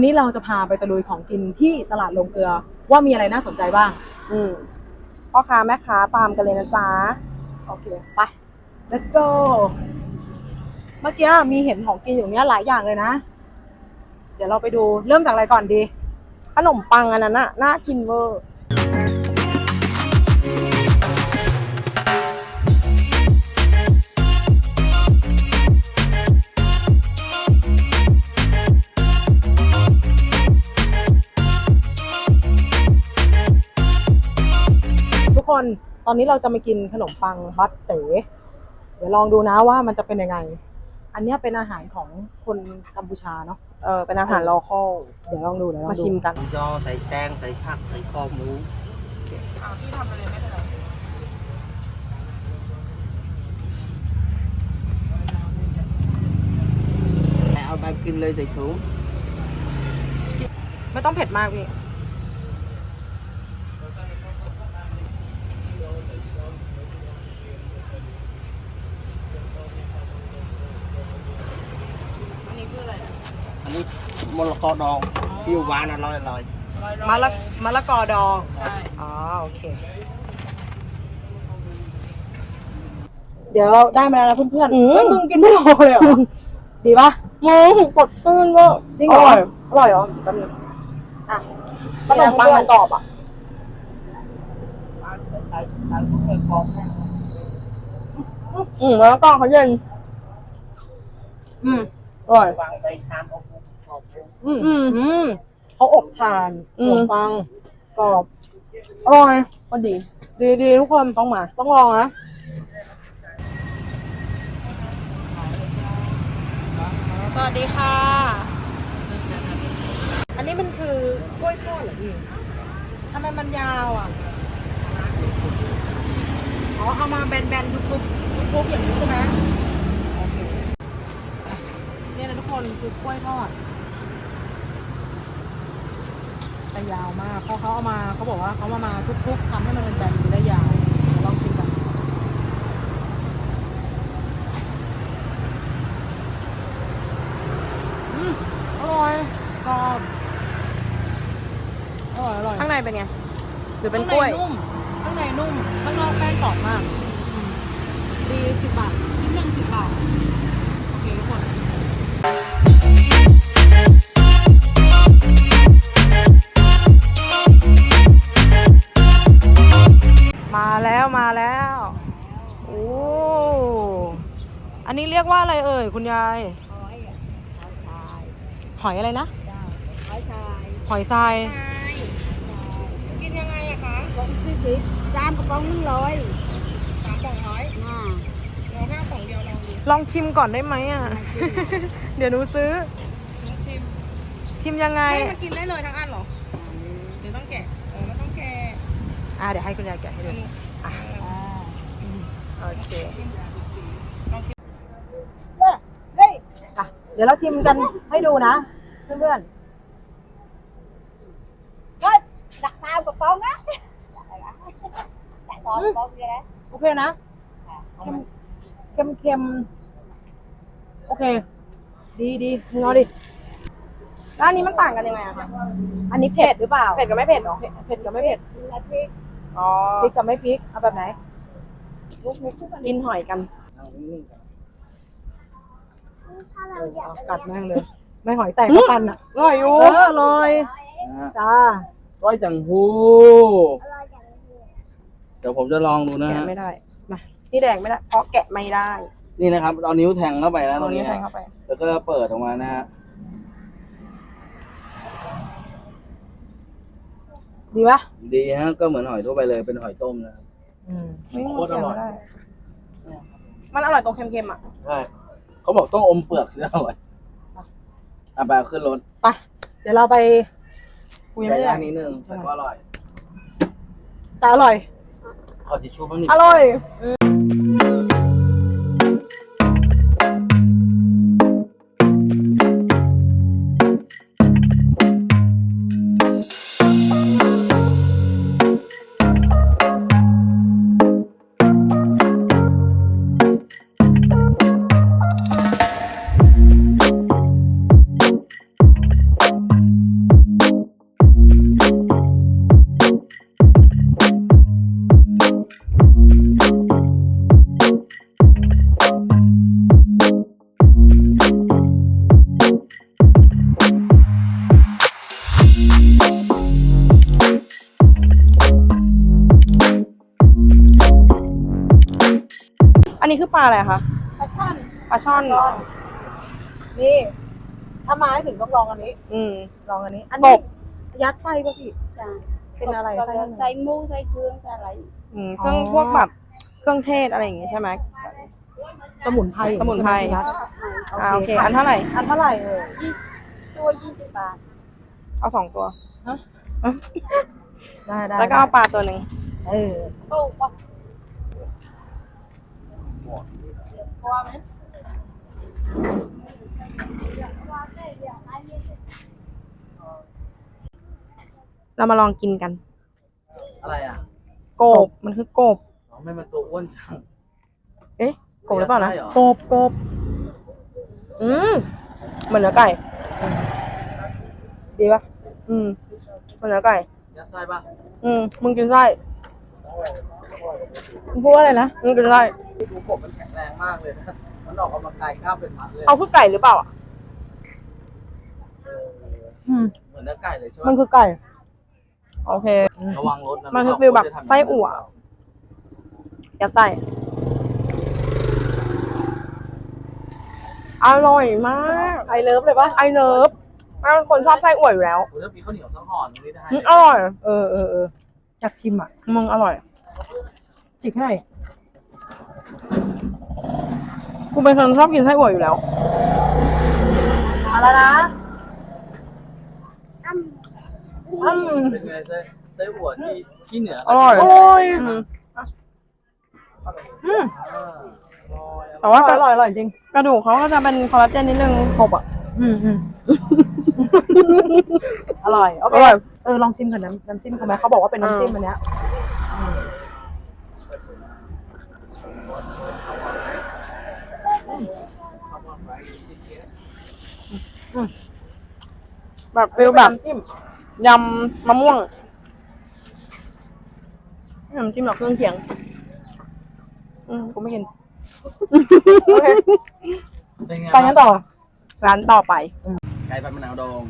วันนี้เราจะพาไปตะลุยของกินที่ตลาดลงเกลือ ว่ามีอะไรน่าสนใจบ้าง อืมพ่อค้าแม่ค้าตามกันเลยนะจ๊ะ โอเค ไป let's go เมื่อกี้มีเห็นของกินอยู่เนี้ยหลายอย่างเลยนะ เดี๋ยวเราไปดูเริ่มจากอะไรก่อนดี ขนมปังอันนั้นน่ะน่ากินเวอร์ ตอนนี้เราจะมากินขนมปังบัตเต๋เดี๋ยวลองดูนะว่ามันจะเป็นยังไง อันเนี้ยเป็นอาหารของคนกัมพูชาเนาะ เออเป็นอาหารลอคอลเดี๋ยวลองดูเดี๋ยวลองมาดูชิมกันยอใส่แตงใส่ผักใส่คอหมูพี่ทำอะไรไม่เป็นไรเอาไปกินเลยใส่ถุงไม่ต้องเผ็ดมากพี่ อันนี้คืออะไรนะ อันนี้ มะละกอดองที่หวานอร่อยอร่อยมะละมะละกอดองใช่ อ๋อโอเค เดี๋ยวได้มาแล้วนะเพื่อนๆอืม เฮ้ยมึงกินไม่พอเลยเหรอดีปะมึงกดตื้นเวอร์จริงเหรออร่อยอร่อยเหรอแป๊บนึงอะขนมปังมันกรอบอะใส่ใส่ถุงใส่กรอบอืมแล้วก็เขาเย็น อืมอร่อย วางใส่ชามอบกร อบอืมอืม อืม เขาอบทานอืขม นมปังกรอบอร่อยก็ดี ดีดีทุกคนต้องมา ต้องลองนะสวัสดีค่ะ อันนี้มันคือกล้วยทอดเหรอพี่ทำไมมันยาวอะอ๋อเอามาแบนๆทุบๆทุบๆอย่างนี้ใช่ไหมโอเคเนี่ยนะทุกคนคือกล้วยทอด แต่ยาวมากเพราะเขาเอามาเขาบอกว่าเขามามาทุบๆทำให้มันเป็นแบนๆได้ยาวเดี๋ยวลองชิมกันอืมอร่อยกรอบอร่อยอร่อยข้างในเป็นไง หรือเป็นกล้วย ข้างในนุ่มข้างในนุ่มข้างนอกแป้งกรอบมาก ว่าอะไรเอ่ยคุณยาย หอยอะไรนะหอยชายหอยทราย กินยังไงอะคะกล่องสี่สิบจานกระป๋องหนึ่งร้อยสามกล่องร้อยอ่าเราห้ากล่องเดียวลองดูลองชิมก่อนได้ไหมอะเดี๋ยวหนูซื้อ น้องชิมชิมยังไง ให้มันกินได้เลยทั้งอันเหรอหรือต้องแกะเออไม่ต้องแกะอะเดี๋ยวให้คุณยายแกะให้ดู อะโอเคเฮ้ย อะเดี๋ยวเราชิมกันให้ดูนะ เพื่อนก็ดักตามกระป๋องนะดักตามกระป๋องเลยนะๆโอเคนะเค็มเค็มๆโอเค ดีดีมึงเอาดิแล้วอันนี้มันต่างกันยังไงอะคะอันนี้เผ็ดหรือเปล่า เผ็ดกับไม่เผ็ดเหรอเผ็ดเผ็ดกับไม่เผ็ดนาทีอ๋อพริกกับไม่พริกเอาแบบไหนลุกลุกขึ้นมากินหอยกัน เอานิ่งๆก่อน ถ้าเราอยากกัดแม่งเลย ไม่หอยแตกก็ปันอะอร่อยอยู่เอออร่อยนะฮะจ้าร้อยจังหูอร่อยจังเลยเดี๋ยวผมจะลองดูนะแกะฮะไม่ได้มานี่แดงไม่ได้ เพราะแกะไม่ได้นี่นะครับเอานิ้วแทงเข้าไปนะตรงนี้แทฮะงเข้าไปแล้วก็เปิดออกมานะฮะดีปะดีฮะก็เหมือนหอยทั่วไปเลยเป็นหอยต้มนะครับ อืมโคตรอร่อย แกะไม่ได้มันอร่อยตรงเค็มๆอะ ใช่ เขาบอกต้องอมเปลือกถึงจะอร่อยเอาไปเอาขึ้นรถไปเดี๋ยวเราไปกูยังไม่แต่ได้ย่างนิดนึงแต่ก็อร่อย แต่อร่อย ขอทิชชู่บ้างนิดอร่อย คือปลาอะไรคะปลาช่อนปลาช่อนช่อน นี่ ถ้ามาให้ถึงต้องลองอันนี้ อืม ลองอันนี้ อันกนี้บยัดไส้ป่ะพี่ จ้ะเป็นอะไรก็ไส้เลยอะไร ใส่หมูใส่เครื่องใส่อะไรอืมเครื่องอ๋อ พวกแบบเครื่องเทศอะไรอย่างงี้ใช่ไหม สมุนไพรสมุนไพร ใช่หยัดอ่าโอเค อันเท่าไหร่ อันเท่าไหร่เออตัวยี่สิบบาทเอาสองตัว ได้ได้แล้วก็เอาปลาตัวหนึ่ง เออ โอ้ปะ เรามาลองกินกัน อะไรอะโกบมันคือกบอ๋อไม่มาตัวอ้วนจังเอ๊ะกบหรือเปล่านะใช่เหรอกบกบอืมเหมือนเนื้อไก่ ดีป่ะอืมเหมือนเนื้อไก่ยัดไส้ป่ะอืมมึงกินไส้มึง พูดว่าอะไรนะมึงกินไส้ดูกบมันแข็งแรงมากเลยนะ มันออกกำลังกายกล้ามเป็นมัดเลย เอาคือไก่หรือเปล่าอะอืมเหมือนเนื้อไก่เลยใช่ไหมมันคือไก่ โอเค ระวังรถนะมันคือฟีลแบบไส้อั่วยัดไส้อร่อยมากไอเลิฟเลยป่ะไอเลิฟเป็นคนชอบไส้อั่วอยู่แล้วโอ้ยถ้ามีข้าวเหนียวสักห่อนึงนี่ได้อืมอร่อย เออเออเอออยากชิมอะมึงอร่อย จิกให้หน่อยกูเป็นคนชอบกินไส้อั่วอยู่แล้ว มาแล้วนะอ้ำอืมเป็นไงไส้ไส้อั่วที่ที่เหนืออร่อยอร่อยอืมอืมอ่าอร่อยแต่ว่าอร่อยอร่อยจริง กระดูกเขาก็จะเป็นคอลลาเจนนิดนึงกบอะ อืมอืมอร่อยโอเคอร่อย เออลองชิมกับน้ำน้ำจิ้มเขาไหมเขาบอกว่าเป็นน้ำจิ้มอันเนี้ย แบบฟิลแบบน้ำจิ้มยำมะม่วงน้ำจิ้มแบบเครื่องเคียง อืมกูไม่กินโอเคเป็นไงไปงั้นต่อ ร้านต่อไป ไก่ผัดมะนาวดอง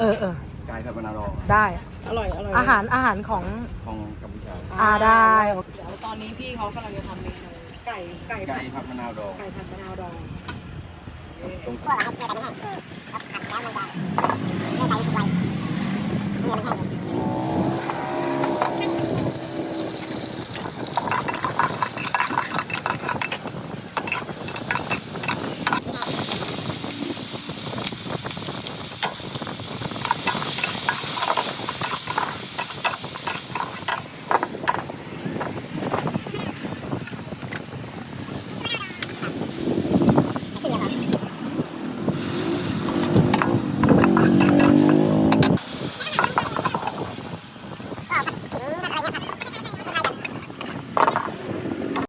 เออเออไก่ผัดมะนาวดอง ได้ อร่อยอร่อยอาหารอาหารของของกัมพูชาอาได้เดี๋ยวตอนนี้พี่เขากำลังจะทำเมนูไก่ไก่ไก่ผัดมะนาวดอง ไก่ผัดมะนาวดอง Cô là học nghề đánh hàng. Học hành ra mình ra. Nghề đánh quay.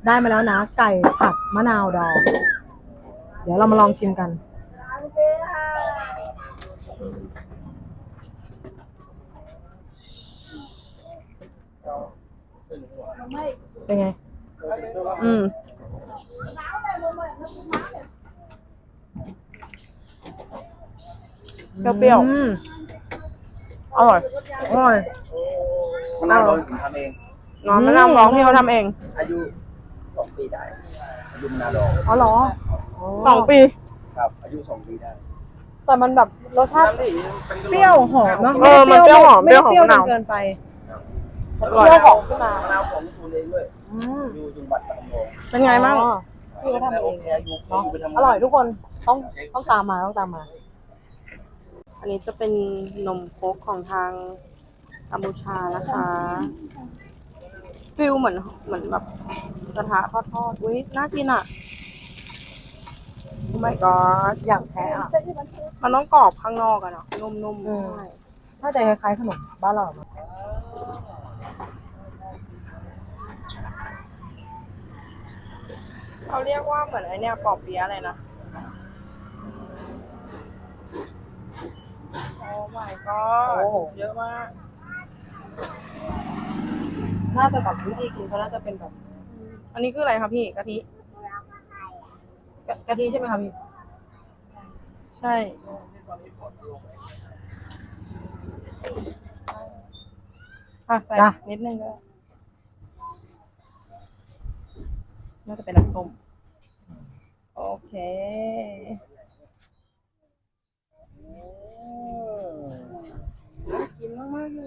ได้มาแล้วนะ ไก่ผัดมะนาวดอง เดี๋ยวเรามาลองชิมกัน เป็นไง อืม เปรี้ยวอืมๆอร่อย อร่อย มะนาวดองผมทำเอง น้องมะนาวร้องพี่เขาทำเอง อายุสอง ปีได้ อายุมะนาวดองอ๋อเหรอสองปี ครับ อายุสองปีได้แต่มันแบบรสชาติน้ำที่เป็นเปรี้ยวหอมเนาะเออมันเปรี้ยวหอมไม่ได้เปรี้ยวเปรี้ยวหอมจนเกินไปอเปร่อยรี้ยวหอมขึ้นมามะนาวของทูนเองด้วยอืมอยู่จังหวัดตะกองเป็นไงบ้างอ๋อพี่ก็ทำเอโองเคอายุเนาะไปทำงานอร่อยทุกคนต้องต้องตามมาต้องตามมา อันนี้จะเป็นนมโคกของทางกัมพูชานะคะ ฟิลเหมือนเหมือนแบบกระทะทอดๆอุ้ยน่ากินอะโอ้ my god อย่างแท้อะมันต้องกรอบข้างนอกอะเนาะนุ่มอืม ๆใช่ถ้าจะคล้ายๆขนมบ้านเราอะเขาเรียกว่าเหมือนไอเนี่ยปอบเปี๊ยะอะไรนะโอ้ my god เยอะมาก น่าจะแบบวิธีกินเขาน่าจะเป็นแบบ อันนี้คืออะไรคะพี่กะทิกะกะทิใช่ไหมคะพี่ ใช่ อะใส่นิดนึงก็ได้น่าจะเป็นน้ำส้มโอเค กินมากๆเล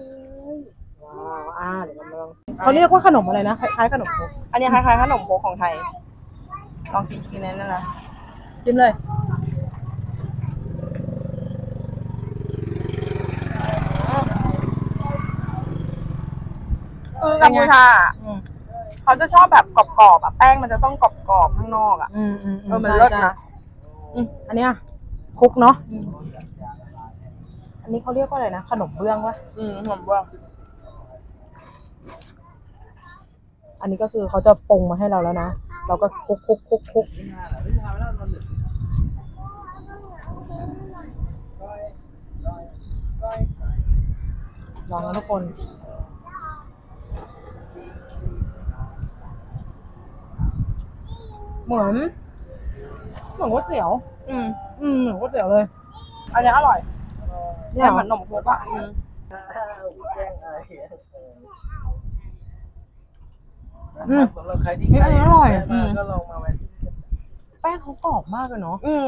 ย ว้าวอ่าเดี๋ยวเรามาลอง เขาเรียกว่าขนมอะไรนะคล้ายๆขนมครกอันนี้คล้ายๆขนมโคกของไทย ลองกินกินนั่นนะชิมเลย คือกัมพูชาอะอืมเขาจะชอบแบบกรอบๆอะแป้งมันจะต้องกรอบๆข้างนอกอะอืมอืมเออมันเลิศนะอืมอันเนี้ยคลุกเนาะอันนี้เขาเรียกว่าอะไรนะขนมเบื้องวะอืมผมว่า อันนี้ก็คือเขาจะปรุงมาให้เราแล้วนะ เราก็คลุกคลุกคลุกคลุกลองนะทุกคนเหมือนเหมือนก๋วยเตี๋ยว อืม อืมเหมือนก๋วยเตี๋ยวเลย อันนี้อร่อยเนี่ยเหมือนขนมโคกอะ อืมอืมสำหรับใครที่เฮ้ยอันนี้อร่อยแวะมาก็ลองมาแวะที่แป้งเขากรอบมากเลยเนาะอืม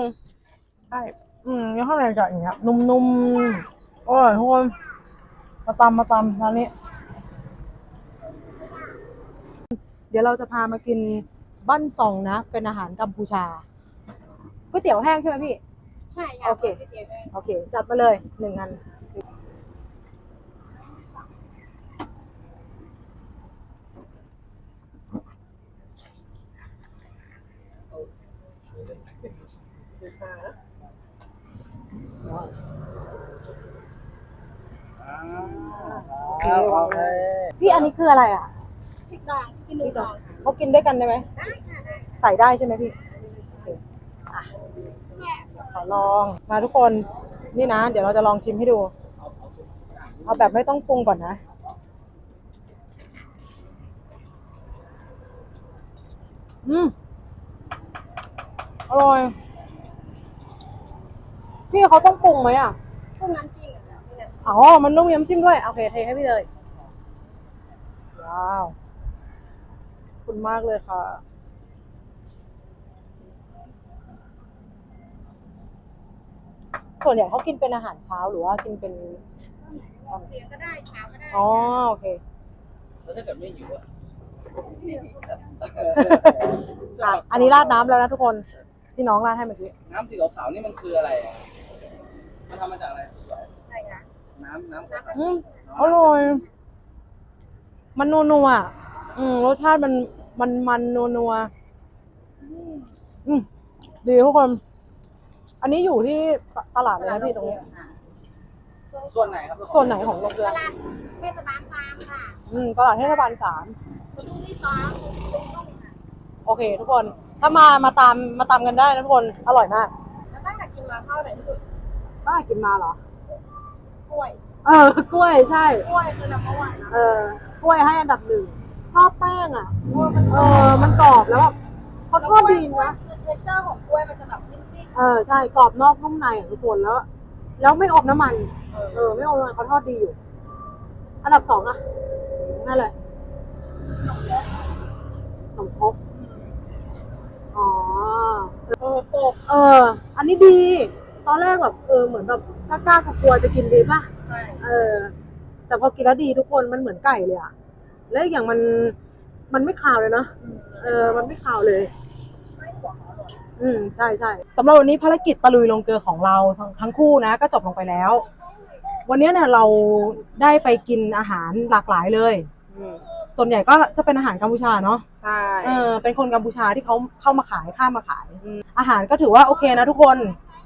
ใช่อืมแล้วข้างในจะอย่างเงี้ยนุ่มๆอร่อยทุกคนมาตำมาตำร้านนี้ เดี๋ยวเราจะพามากินบ้านซองนะ เป็นอาหารกัมพูชาก๋วยเตี๋ยวแห้งใช่ไหมพี่ ใช่โอเคโอเค จัดมาเลยหนึ่งอัน อ่าโอเคพี่อันนี้คืออะไรอะพริกดองกินหนูดองเขากินด้วยกันได้ไหมได้ค่ะได้ใส่ได้ใช่ไหมพี่โอเคอะขอลองมาทุกคนนี่นะ เดี๋ยวเราจะลองชิมให้ดู เอาแบบไม่ต้องปรุงก่อนนะอืมอร่อย พี่เขาต้องปรุงไหมอะพวกน้ำจิ้มอะนี่นะอ๋อ มันต้องมีน้ำจิ้มด้วย โอเค เทให้พี่เลย ว้าว ขอบคุณมากเลยค่ะ ส่วนใหญ่เขากินเป็นอาหารเช้าหรือว่ากินเป็น เสียงก็ได้เช้าก็ได้อ๋อ โอเค แล้วถ้าเกิดไม่อยู่อะอะอันนี้ราดน้ำแล้วนะทุกคน ที่น้องราดให้เมื่อกี้ น้ำสีขาวๆนี่มันคืออะไรอะ มันทำมาจากอะไรใช่ค่ะน้ำน้ำขาวอืมอร่อย มันนัวนัวๆอะอืมรสชาติมันมันมันนัวนัวๆอืมๆอืมดีทุกคน อันนี้อยู่ที่ตลาดเลยนะพี่ตรงนี้ ส่วนไหนครับส่วนไหนของโรงเกลืตอลาดเทศบาลฟาร์มค่ะอืมตลาดเทศบาลสาม ประตูที่สองตรงตรงค่ะโอเค ทุกคน ถ้ามามาตามมาตามกันได้นะทุกคน อร่อยมาก แล้วตั้งแต่กินมาเข้าไหนที่สุด ป้ากินมาเหรอ กล้วย เออกล้วยใช่ กล้วยคือน้ำมันนะเออกล้วยให้อันดับหนึ่งชอบแป้งอะเออมันกรอบแล้วแบบเขาทอดดีนะเทคเจอร์ของกล้วยมันจะแบบนิ่มเออใช่กรอบนอกนุ่มในอะทุกคนแล้ว แล้วไม่อมน้ำมัน เออ ไม่อมน้ำมันเขาทอดดีอยู่ อันดับสองอะนั่นแหละขนมครกอ๋อเออโปกเออ อันนี้ดี ตอนแรกแบบเออเหมือนแบบกล้าๆกลัวๆจะกินดีป่ะใช่เออ แต่พอกินแล้วดีทุกคนมันเหมือนไก่เลยอะแล้วอีกอย่างมันมันไม่คาวเลยเนาะเออ มันไม่คาวเลยอืมใช่ใช่สำหรับวันนี้ภารกิจตะลุยลงเกลือของเราทั้งทั้งคู่นะ ก็จบลงไปแล้ว วันนี้เนี่ยเราได้ไปกินอาหารหลากหลายเลยอืมส่วนใหญ่ก็จะเป็นอาหารกัมพูชาเนาะใช่เออเป็นคนกัมพูชาที่เขาเข้ามาขายข้ามมาขาย อาหารก็ถือว่าโอเคนะทุกคน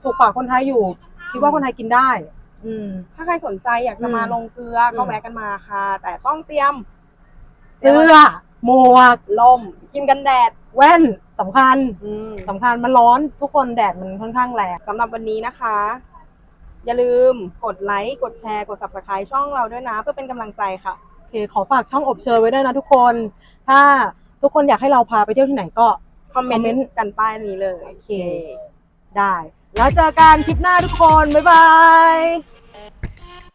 ถูกปากคนไทยอยู่ คิดว่าคนไทยกินได้ อืม ถ้าใครสนใจอยากจะมาอืมลงเกลือก็อืมแวะกันมาค่ะ แต่ต้องเตรียมเสื้อหมวกล่มครีมกันแดดแว่นสำคัญอืมสำคัญมันร้อนทุกคนแดดมันค่อนข้างแรง สำหรับวันนี้นะคะ อย่าลืมกดไลค์กดแชร์กด subscribe ช่องเราด้วยนะ เพื่อเป็นกำลังใจค่ะ โอเคขอฝากช่องอบเชยไว้ด้วยนะทุกคน ถ้าทุกคนอยากให้เราพาไปเที่ยวที่ไหนก็ คอมเมนคอมเมนต์ต์กันใต้นี้เลย โอเค ได้ แล้วเจอกันคลิปหน้าทุกคน บ๊ายบาย